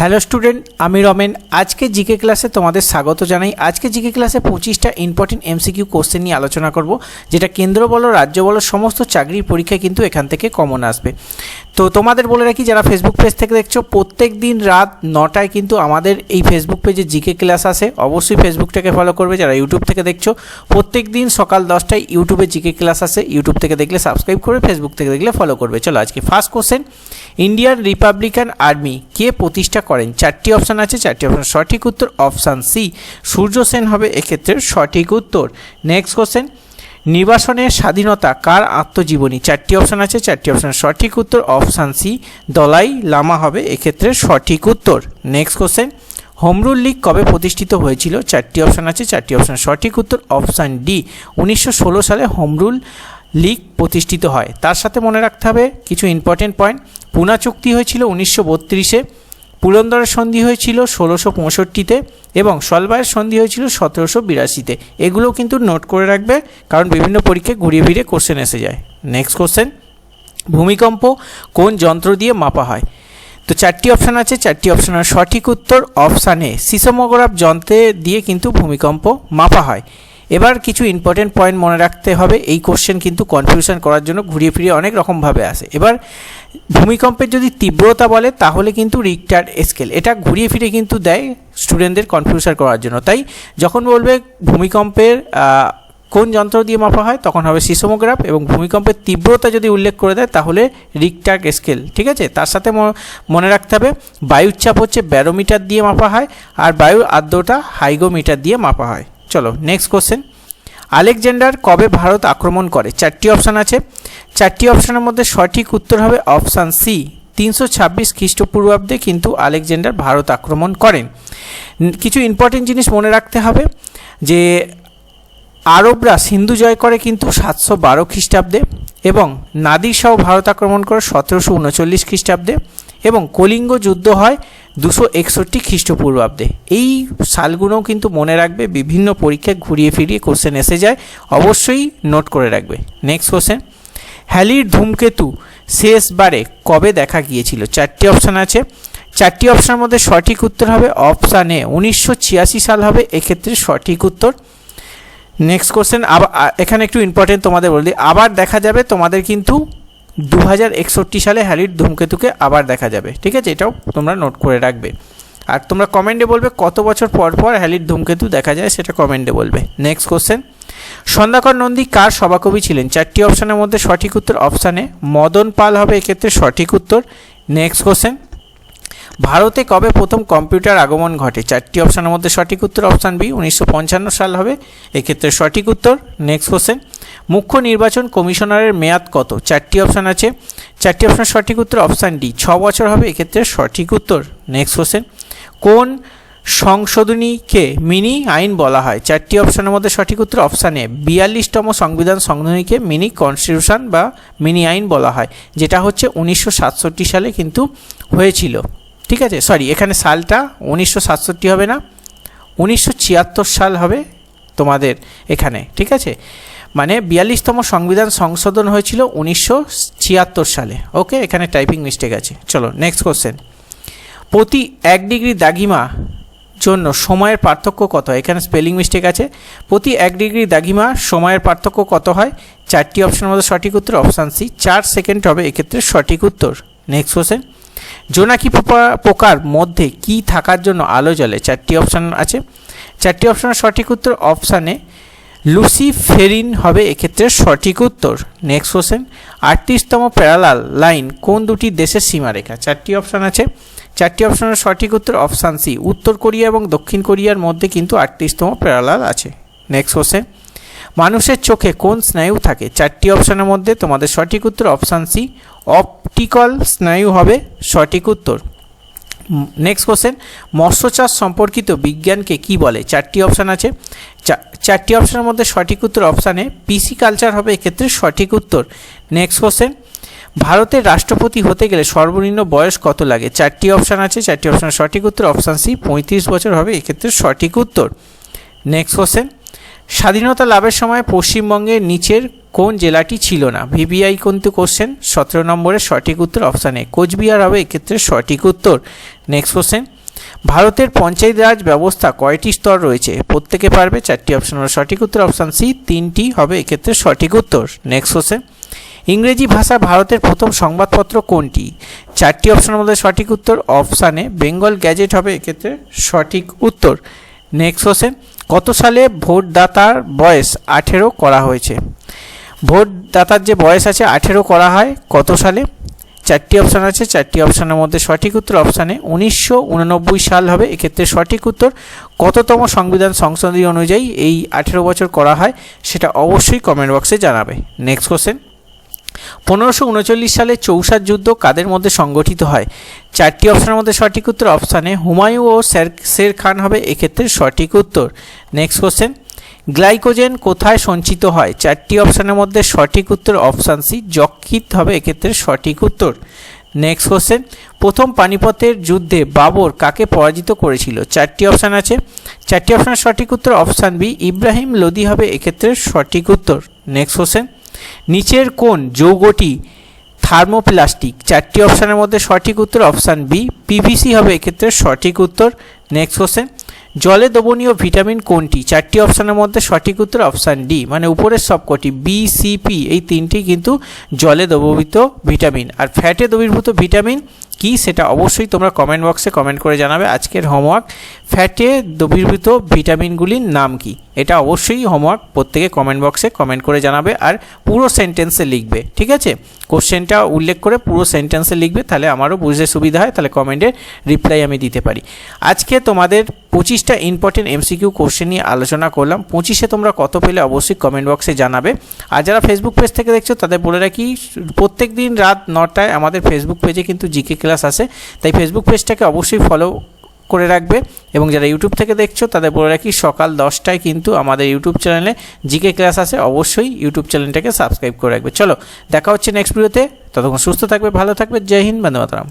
Hello student, আমি রমেন। আজকে GK ক্লাসে তোমাদের স্বাগত জানাই। আজকে জিকে ক্লাসে পঁচিশটা ইম্পর্টেন্ট এমসিকিউ কোশ্চেন নিয়ে আলোচনা করব, যেটা কেন্দ্র বলো, রাজ্য বলো, সমস্ত চাকরির পরীক্ষায় কিন্তু এখান থেকে কমন আসবে। তো তোমাদের বলে রাখি, যারা ফেসবুক পেজ থেকে দেখছ, প্রত্যেক দিন রাত নটায় কিন্তু আমাদের এই ফেসবুক পেজে জিকে ক্লাস আসে। অবশ্যই ফেসবুকটাকে ফলো করবে, যারা ইউটিউব থেকে দেখছ, প্রত্যেক দিন সকাল দশটায় ইউটিউবে জিকে ক্লাস আসে। ইউটিউব থেকে দেখলে সাবস্ক্রাইব করবে ফেসবুক থেকে দেখলে ফলো করবে। চলো আজকে first question Indian Republican Army কে প্রতিষ্ঠা করেন। চারটি অপশান আছে, চারটি অপশান সঠিক উত্তর অপশান সি সূর্য সেন হবে এক্ষেত্রে সঠিক উত্তর। নেক্সট কোশ্চেন নির্বাসনের স্বাধীনতা কার আত্মজীবনী? চারটি অপশান আছে, চারটি অপশান সঠিক উত্তর অপশান সি দলাই লামা হবে এক্ষেত্রে সঠিক উত্তর। নেক্সট কোশ্চেন হোমরুল লীগ কবে প্রতিষ্ঠিত হয়েছিল? চারটি অপশান আছে, চারটি অপশান সঠিক উত্তর অপশান ডি উনিশশো ষোলো সালে হোমরুল লীগ প্রতিষ্ঠিত হয়। তার সাথে মনে রাখতে হবে, কিছু ইম্পর্টেন্ট পয়েন্ট পুনা চুক্তি হয়েছিল উনিশশো বত্রিশে। পুরন্দরের সন্ধি হয়েছিল ষোলোশো পঁয়ষট্টিতে এবং সলবায়ের সন্ধি হয়েছিল সতেরোশো বিরাশিতে। এগুলোও কিন্তু নোট করে রাখবে, কারণ বিভিন্ন পরীক্ষায় ঘুরিয়ে ফিরে কোশ্চেন এসে যায়। নেক্সট কোশ্চেন ভূমিকম্প কোন যন্ত্র দিয়ে মাপা হয়? তো চারটি অপশান আছে, চারটি অপশানের সঠিক উত্তর অপশানে সিসমোগ্রাফ যন্ত্রে দিয়ে কিন্তু ভূমিকম্প মাপা হয়। এবার কিছু ইম্পর্টেন্ট পয়েন্ট মনে রাখতে হবে। এই কোশ্চেন কিন্তু কনফিউশন করার জন্য ঘুরিয়ে ফিরিয়ে অনেক রকমভাবে আসে। এবার ভূমিকম্পের যদি তীব্রতা বলে, তাহলে কিন্তু রিক্টার স্কেল এটা ঘুরিয়ে ফিরে কিন্তু দেয় স্টুডেন্টদের কনফিউশন করার জন্য। তাই যখন বলবে ভূমিকম্পের কোন যন্ত্র দিয়ে মাপা হয়, তখন হবে সিসমোগ্রাফ এবং ভূমিকম্পের তীব্রতা যদি উল্লেখ করে দেয়, তাহলে রিক্টার স্কেল ঠিক আছে? তার সাথে মনে রাখতে হবে, বায়ুর চাপ হচ্ছে ব্যারোমিটার দিয়ে মাপা হয়, আর বায়ুর আর্দ্রতা হাইগোমিটার দিয়ে মাপা হয়। চলো নেক্সট কোশ্চেন আলেকজান্ডার কবে ভারত আক্রমণ করে? চারটি অপশান আছে। চারটি অপশানের মধ্যে সঠিক উত্তর হবে অপশান সি তিনশো ছাব্বিশ খ্রিস্টপূর্বাব্দে কিন্তু আলেকজান্ডার ভারত আক্রমণ করেন। কিছু ইম্পর্টেন্ট জিনিস মনে রাখতে হবে, যে আরবরা সিন্ধু জয় করে কিন্তু সাতশো বারো খ্রিস্টাব্দে এবং নাদির শাহ ভারত আক্রমণ করে সতেরোশো উনচল্লিশ খ্রিস্টাব্দে এবং কলিঙ্গ যুদ্ধ হয় দুশো একষট্টি খ্রিস্টপূর্বাব্দে। এই সালগুলোও কিন্তু মনে রাখবে, বিভিন্ন পরীক্ষায় ঘুরিয়ে ফিরিয়ে কোশ্চেন এসে যায়। অবশ্যই নোট করে রাখবে। নেক্সট কোশ্চেন হ্যালির ধূমকেতু শেষবারে কবে দেখা গিয়েছিল? চারটি অপশান আছে। চারটি অপশানের মধ্যে সঠিক উত্তর হবে অপশান উনিশশো সাল হবে, এক্ষেত্রে সঠিক উত্তর। নেক্সট কোশ্চেন আবার এখানে একটু ইম্পর্টেন্ট তোমাদের বলে আবার দেখা যাবে, তোমাদের কিন্তু দু হাজার একষট্টি সালে হ্যালির ধূমকেতুকে আবার দেখা যাবে। ঠিক আছে? এটাও তোমরা নোট করে রাখবে। আর তোমরা কমেন্টে বলবে কত বছর পর পর হ্যালির ধূমকেতু দেখা যায়, সেটা কমেন্টে বলবে। নেক্সট কোশ্চেন সন্ধ্যাকর নন্দী কার সভাকবি ছিলেন? চারটি অপশানের মধ্যে সঠিক উত্তর অপশানে মদন পাল হবে, এক্ষেত্রে সঠিক উত্তর। নেক্সট কোশ্চেন ভারতে কবে প্রথম কম্পিউটার আগমন ঘটে? চারটি অপশানের মধ্যে সঠিক উত্তর অপশান বি, উনিশশো পঞ্চান্ন সাল হবে। এক্ষেত্রে সঠিক উত্তর নেক্সট কোশ্চেন মুখ্য নির্বাচন কমিশনারের মেয়াদ কত? চারটি অপশান আছে। চারটি অপশানের সঠিক উত্তর অপশান ডি, ছ বছর হবে। এক্ষেত্রে সঠিক উত্তর নেক্সট কোশ্চেন কোন সংশোধনীকে মিনি আইন বলা হয়? চারটি অপশানের মধ্যে সঠিক উত্তর অপশান বিয়াল্লিশতম সংবিধান সংশোধনীকে মিনি কনস্টিটিউশন বা মিনি আইন বলা হয়, যেটা হচ্ছে উনিশশো সাতষট্টি সালে কিন্তু হয়েছিল। ঠিক আছে? সরি এখানে সালটা উনিশশো সাতষট্টি হবে না, উনিশশো ছিয়াত্তর সাল হবে তোমাদের এখানে, ঠিক আছে? মানে বিয়াল্লিশতম সংবিধান সংশোধন হয়েছিল উনিশশো ছিয়াত্তর সালে, ওকে? এখানে টাইপিং মিস্টেক আছে। চলো নেক্সট কোশ্চেন প্রতি এক ডিগ্রি দাগিমা জন্য সময়ের পার্থক্য কত? হয় এখানে স্পেলিং মিস্টেক আছে। প্রতি এক ডিগ্রি দাগিমা সময়ের পার্থক্য কত হয়? চারটি অপশানের মধ্যে সঠিক উত্তর অপশান সি চার সেকেন্ড হবে এক্ষেত্রে সঠিক উত্তর। নেক্সট কোশ্চেন জোনাকি পোকার মধ্যে কি থাকার জন্য আলো জ্বলে? চারটি অপশান আছে। চারটি অপশানের সঠিক উত্তর অপশানে লুসিফেরিন হবে, এক্ষেত্রে সঠিক উত্তর। নেক্সট কোশ্চেন আটত্রিশতম প্যারালাল লাইন কোন দুটি দেশের সীমারেখা? চারটি অপশান আছে। চারটি অপশানের সঠিক উত্তর অপশান সি উত্তর কোরিয়া এবং দক্ষিণ কোরিয়ার মধ্যে কিন্তু আটত্রিশতম প্যারালাল আছে। নেক্সট কোশ্চেন মানুষের চোখে কোন স্নায়ু থাকে? চারটি অপশানের মধ্যে তোমাদের সঠিক উত্তর অপশান সি, অপটিক্যাল স্নায়ু হবে সঠিক উত্তর। নেক্সট কোশ্চেন মৎস্য চাষ সম্পর্কিত বিজ্ঞানকে কি বলে? চারটি অপশান আছে। চারটি অপশানের মধ্যে সঠিক উত্তর অপশানে পিসি কালচার হবে এক্ষেত্রে সঠিক উত্তর। নেক্সট কোশ্চেন ভারতের রাষ্ট্রপতি হতে গেলে সর্বনিম্ন বয়স কত লাগে? চারটি অপশান আছে, চারটি অপশানের সঠিক উত্তর অপশান সি, পঁয়ত্রিশ বছর হবে এক্ষেত্রে সঠিক উত্তর। নেক্সট কোশ্চেন স্বাধীনতা লাভের সময় পশ্চিমবঙ্গের নিচের কোন জেলাটি ছিল না? ভিভিআই কিন্তু কোশ্চেন সতেরো নম্বরের সঠিক উত্তর অপশান এ কোচবিহার হবে, এক্ষেত্রে সঠিক উত্তর। নেক্সট কোশ্চেন ভারতের পঞ্চায়েত রাজ ব্যবস্থা কয়টি স্তর রয়েছে? প্রত্যেকে পারবে, চারটি অপশন হলো সঠিক উত্তর অপশান সি তিনটি হবে, এক্ষেত্রে সঠিক উত্তর। নেক্সট কোশ্চেন ইংরেজি ভাষা ভারতের প্রথম সংবাদপত্র কোনটি? চারটি অপশনের মধ্যে সঠিক উত্তর অপশানে বেঙ্গল গ্যাজেট হবে, এক্ষেত্রে সঠিক উত্তর। নেক্সট কোশ্চেন কত সালে ভোটদাতার বয়স আঠেরো করা হয়েছে? ভোটদাতার যে বয়স আছে আঠেরো করা হয়, কত সালে? চারটি অপশান আছে, চারটি অপশানের মধ্যে সঠিক উত্তর অপশানে উনিশশো উননব্বই সাল হবে। এক্ষেত্রে সঠিক উত্তর কততম সংবিধান সংশোধনী অনুযায়ী এই আঠেরো বছর করা হয়, সেটা অবশ্যই কমেন্ট বক্সে জানাবে। নেক্সট কোশ্চেন পনেরোশো উনচল্লিশ সালে চৌসার যুদ্ধ কাদের মধ্যে সংগঠিত হয়? চারটি অপশনের মধ্যে সঠিক উত্তর অপশানে হুমায়ু ও শের শের খান হবে, এক্ষেত্রে সঠিক উত্তর। নেক্সট কোশ্চেন গ্লাইকোজেন কোথায় সঞ্চিত হয়? চারটি অপশানের মধ্যে সঠিক উত্তর অপশান সি যকৃত হবে, এক্ষেত্রে সঠিক উত্তর। নেক্সট কোশ্চেন প্রথম পানিপথের যুদ্ধে বাবর কাকে পরাজিত করেছিল? চারটি অপশান আছে। চারটি অপশানের সঠিক উত্তর অপশান বি, ইব্রাহিম লোদি হবে, এক্ষেত্রে সঠিক উত্তর। নেক্সট কোশ্চেন নিচের কোন যৌগটি থার্মোপ্লাস্টিক। চারটি অপশানের মধ্যে সঠিক উত্তর অপশান বি। পিভিসি হবে এক্ষেত্রে সঠিক উত্তর। নেক্সট কোশ্চেন জলে দ্রবণীয় ভিটামিন কোনটি? চারটি অপশানের মধ্যে সঠিক উত্তর অপশান ডি। মানে উপরের সবকটি বি সিপি এই তিনটি কিন্তু জলে দ্রবীভূত ভিটামিন। আর ফ্যাটে দ্রবীভূত ভিটামিন কি সেটা অবশ্যই তোমরা কমেন্ট বক্সে কমেন্ট করে জানাবে। আজকের হোমওয়ার্ক ফ্যাটে দ্রবীভূত ভিটামিনগুলির নাম কি? এটা অবশ্যই হোমওয়ার্ক প্রত্যেকে কমেন্ট বক্সে কমেন্ট করে জানাবে আর পুরো সেন্টেন্সে লিখবে, ঠিক আছে? কোশ্চেনটা উল্লেখ করে পুরো সেন্টেন্সে লিখবে, তাহলে আমারও বুঝতে সুবিধা হয়, তাহলে কমেন্টের রিপ্লাই আমি দিতে পারি। আজকে তোমাদের পঁচিশটা ইম্পর্টেন্ট এমসিকিউ কোশ্চেন নিয়ে আলোচনা করলাম, পঁচিশে তোমরা কত পেলে অবশ্যই কমেন্ট বক্সে জানাবে। আর যারা ফেসবুক পেজ থেকে দেখছ, তাদের বলে রাখি প্রত্যেক দিন রাত নটায় আমাদের ফেসবুক পেজে কিন্তু জিকে ক্লাস আসে তাই ফেসবুক পেজটাকে অবশ্যই ফলো করে রাখবে এবং যারা ইউটিউব থেকে দেখছ, তাদের বলে রাখি, সকাল দশটায় কিন্তু আমাদের ইউটিউব চ্যানেলে জিকে ক্লাস আছে, অবশ্যই ইউটিউব চ্যানেলটাকে সাবস্ক্রাইব করে রাখবে। চলো, দেখা হচ্ছে নেক্সট ভিডিওতে ততক্ষণ সুস্থ থাকবে, ভালো থাকবে। জয় হিন্দ, বন্দে মাতরম।